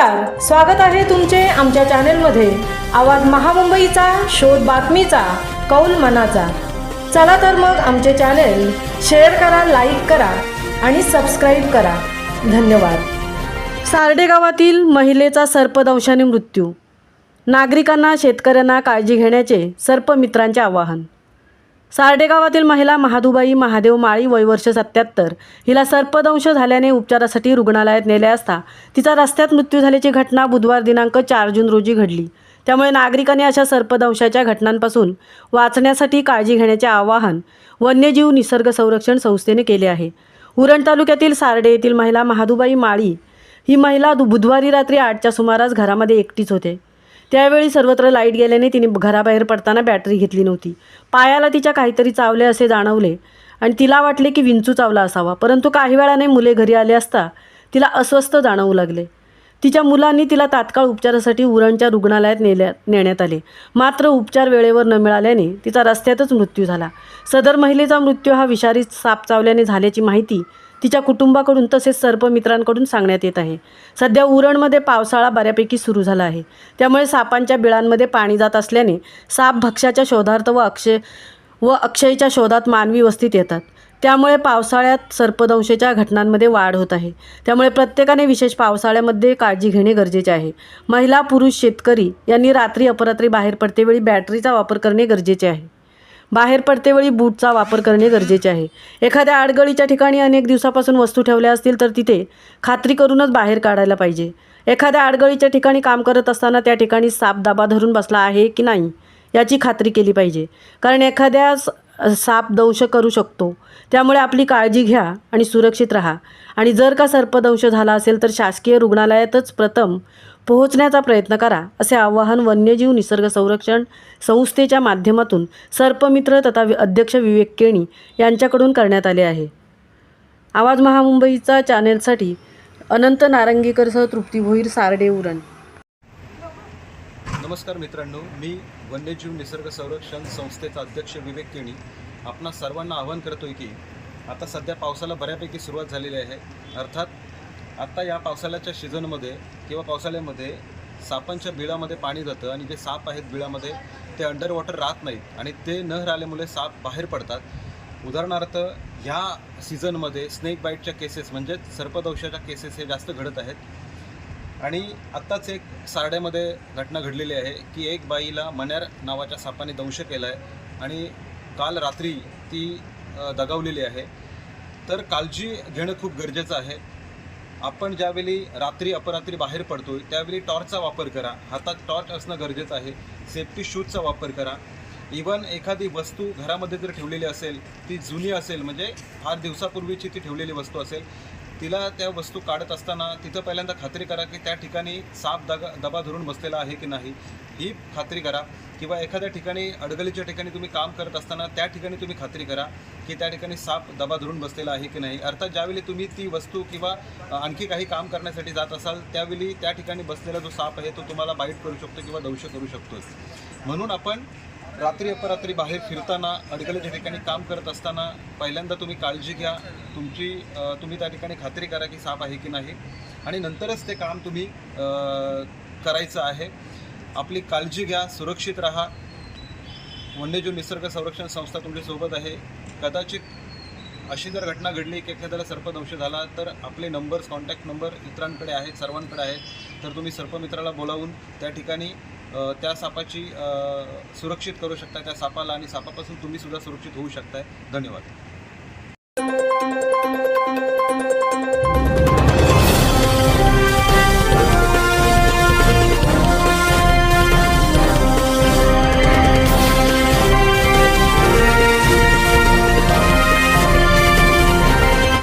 नमस्कार स्वागत आहे तुमचे आमच्या चॅनेलमध्ये. आवाज महामुंबईचा शोध बातमीचा कौल मनाचा. चला तर मग आमचे चॅनेल शेअर करा लाईक करा आणि सबस्क्राईब करा. धन्यवाद. सारडे गावातील महिलेचा सर्पदंशाने मृत्यू. नागरिकांना शेतकऱ्यांना काळजी घेण्याचे सर्पमित्रांचे आवाहन. सारडे गावातील महिला महादुबाई महादेव माळी वय वर्ष सत्याहत्तर हिला सर्पदंश झाल्याने उपचारासाठी रुग्णालयात नेले असता तिचा रस्त्यात मृत्यू झाल्याची घटना बुधवार दिनांक चार जून रोजी घडली. त्यामुळे नागरिकांनी अशा सर्पदंशाच्या घटनांपासून वाचण्यासाठी काळजी घेण्याचे आवाहन वन्यजीव निसर्ग संरक्षण संस्थेने केले आहे. उरण तालुक्यातील सारडे येथील महिला महादुबाई माळी ही महिला दु बुधवारी रात्री आठच्या सुमारास घरामध्ये एकटीच होते. त्यावेळी सर्वत्र लाइट गेल्याने तिने घराबाहेर पडताना बॅटरी घेतली नव्हती. पायाला तिच्या काहीतरी चावले असे जाणवले आणि तिला वाटले की विंचू चावला असावा. परंतु काही वेळाने मुले घरी आले असता तिला अस्वस्थ जाणवू लागले. तिच्या मुलांनी तिला तात्काळ उपचारासाठी उरणच्या रुग्णालयात नेल्या नेण्यात आले. मात्र उपचार वेळेवर न मिळाल्याने तिचा रस्त्यातच मृत्यू झाला. सदर महिलेचा मृत्यू हा विषारी साप चावल्याने झाल्याची माहिती तिच्या कुटुंबाकडून तसेच सर्पमित्रांकडून सांगण्यात येत आहे. सध्या उरणमध्ये पावसाळा बऱ्यापैकी सुरू झाला आहे. त्यामुळे सापांच्या बिळांमध्ये पाणी जात असल्याने साप भक्ष्याच्या शोधार्थ व अक्षय व अक्षयच्या शोधात मानवी वस्तीत येतात. त्यामुळे पावसाळ्यात सर्पदंशेच्या घटनांमध्ये वाढ होत आहे. त्यामुळे प्रत्येकाने विशेष पावसाळ्यामध्ये काळजी घेणे गरजेचे आहे. महिला पुरुष शेतकरी यांनी रात्री अपरात्री बाहेर पडतेवेळी बॅटरीचा वापर करणे गरजेचे आहे. बाहेर पडतेवेळी बूटचा वापर करणे गरजेचे आहे. एखाद्या आडगळीच्या ठिकाणी अनेक दिवसापासून वस्तू ठेवल्या असतील तर तिथे खात्री करूनच बाहेर काढायला पाहिजे. एखाद्या आडगळीच्या ठिकाणी काम करत असताना त्या ठिकाणी साप दाबा धरून बसला आहे की नाही याची खात्री केली पाहिजे. कारण एखाद्या साप दंश करू शकतो. त्यामुळे आपली काळजी घ्या आणि सुरक्षित राहा. आणि जर का सर्पदंश झाला असेल तर शासकीय रुग्णालयातच प्रथम पोहोचण्याचा प्रयत्न करा असे आवाहन वन्यजीव निसर्ग संरक्षण संस्थेच्या माध्यमातून सर्पमित्र तथा अध्यक्ष विवेक केणी यांच्याकडून करण्यात आले आहे. आवाज महामुंबईचा चॅनेलसाठी अनंत नारंगीकरसह तृप्ती भोईर सारडे उरण. नमस्कार मित्रांनो मी वन्यजीव निसर्ग संरक्षण संस्थेचा अध्यक्ष विवेक केणी आपणा सर्वांना आवाहन करतोय की आता सध्या पावसाला बऱ्यापैकी सुरुवात झालेली आहे. अर्थात आत्ता या पावसाळ्याच्या सीझनमध्ये किंवा पावसाळ्यामध्ये सापांच्या बिळामध्ये पाणी जातं आणि जे साप आहेत बिळामध्ये ते अंडर वॉटर राहत नाहीत आणि ते न राहिल्यामुळे साप बाहेर पडतात. उदाहरणार्थ ह्या सीझनमध्ये स्नेक बाईटच्या केसेस म्हणजेच सर्पदंशाच्या केसेस हे जास्त घडत आहेत. आणि आत्ताच एक सारड्यामध्ये घटना घडलेली आहे की एक बाईला मण्यार नावाच्या सापाने दंश केला आहे आणि काल रात्री ती दगावलेली आहे. तर काळजी घेणं खूप गरजेचं आहे. आपण ज्यावेळी रात्री अपरात्री बाहेर पडतो त्यावेळी टॉर्चचा वापर करा. हातात टॉर्च असणं गरजेचं आहे. सेफ्टी शूजचा वापर करा. इवन एखादी वस्तू घरामध्ये जर ठेवलेली असेल ती जुनी असेल म्हणजे फार दिवसापूर्वीची ती ठेवलेली वस्तू असेल तिला त्या वस्तू काढत असताना तिथं पहिल्यांदा खात्री करा की त्या ठिकाणी साप दगा दबा धरून बसलेला आहे की नाही. ही खात्री करा. किंवा एखाद्या ठिकाणी अडगलीच्या ठिकाणी तुम्ही काम करत असताना त्या ठिकाणी तुम्ही खात्री करा की त्या ठिकाणी साप दबा धरून बसलेला आहे की नाही. अर्थात ज्यावेळी तुम्ही ती वस्तू किंवा आणखी काही काम करण्यासाठी जात असाल त्यावेळी त्या ठिकाणी बसलेला जो साप आहे तो तुम्हाला बाईट करू शकतो किंवा दंश करू शकतो म्हणून आपण रात्री अपरात्री बाहेर फिरताना अडकलेच्या ठिकाणी काम करत असताना पहिल्यांदा तुम्ही काळजी घ्या. तुमची तुम्ही त्या ठिकाणी खात्री करा की साप आहे की नाही. आणि नंतरच ते काम तुम्ही करायचं आहे. आपली काळजी घ्या सुरक्षित राहा. वन्यजीव निसर्ग संरक्षण संस्था तुमच्यासोबत आहे. कदाचित अशी जर घटना घडली की एखाद्याला सर्पदंश झाला तर आपले नंबर्स कॉन्टॅक्ट नंबर इतरांकडे आहेत सर्वांकडे आहेत. तर तुम्ही सर्पमित्राला बोलावून त्या ठिकाणी त्या सापाची सुरक्षित करू शकता. त्या सापाला आणि सापापासून तुम्ही सुद्धा सुरक्षित होऊ शकताय. धन्यवाद.